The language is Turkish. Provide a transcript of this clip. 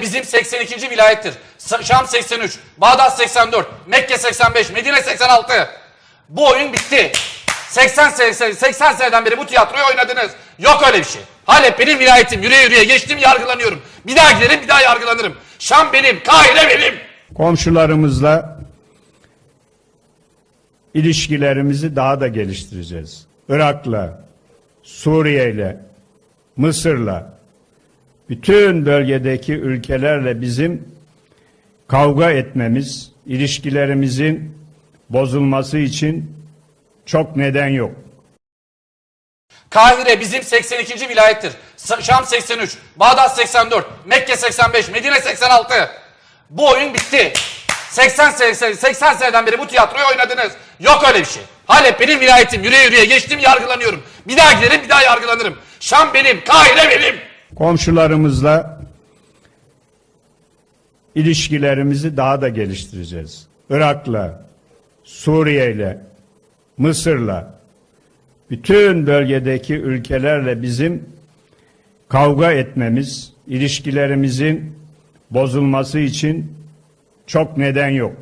bizim 82. vilayettir. Şam 83, Bağdat 84, Mekke 85, Medine 86. Bu oyun bitti. 80 sene, 80 seneden beri bu tiyatroyu oynadınız. Yok öyle bir şey. Halep benim vilayetim. Yürüye yürüye geçtim yargılanıyorum. Bir daha giderim bir daha yargılanırım. Şam benim, Kahire benim. Komşularımızla ilişkilerimizi daha da geliştireceğiz. Irak'la, Suriye'yle, Mısır'la, bütün bölgedeki ülkelerle bizim kavga etmemiz, ilişkilerimizin bozulması için çok neden yok. Kahire bizim 82. vilayettir. Şam 83, Bağdat 84, Mekke 85, Medine 86. Bu oyun bitti. 80 sene, 80 seneden beri bu tiyatroyu oynadınız. Yok öyle bir şey. Halep benim vilayetim. Yürüye yürüye geçtim yargılanıyorum. Bir daha giderim bir daha yargılanırım. Şam benim, Kahire benim. Komşularımızla ilişkilerimizi daha da geliştireceğiz. Irak'la, Suriye'yle, Mısır'la, bütün bölgedeki ülkelerle bizim kavga etmemiz, ilişkilerimizin bozulması için çok neden yok.